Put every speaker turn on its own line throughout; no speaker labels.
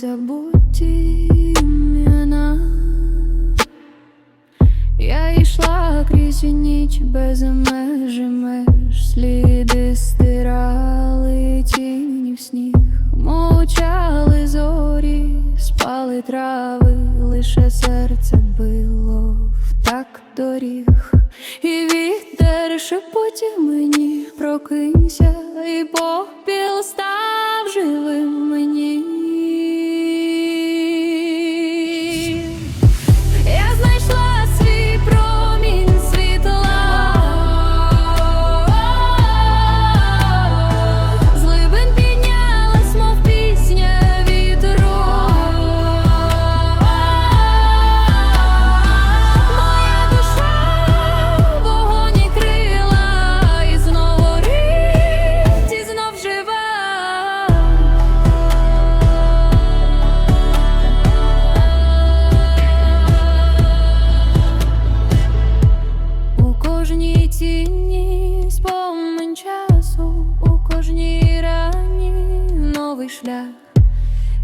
забуті імена. Я йшла крізь ніч без межі меж, сліди стирали тіні в сніг, мовчали зорі, спали трави, лише серце било в так доріг, і вітер шепотів мені, прокинься, і попіл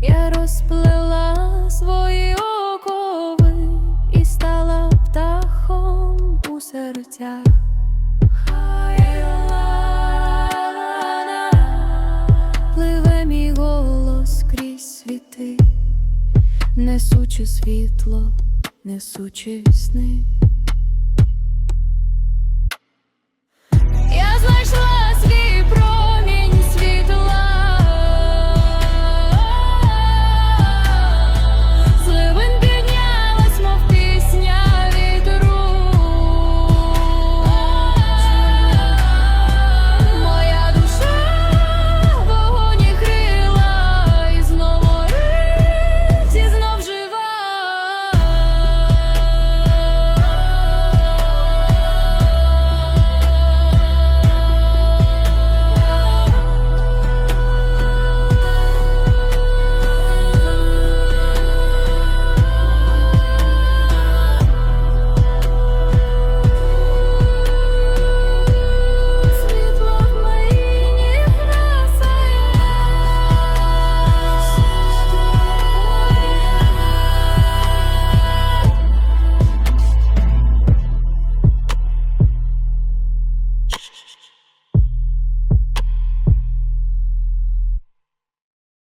Я розплела свої окови і стала птахом у серцях. Пливе мій голос крізь світи, несучи світло, несучи сни.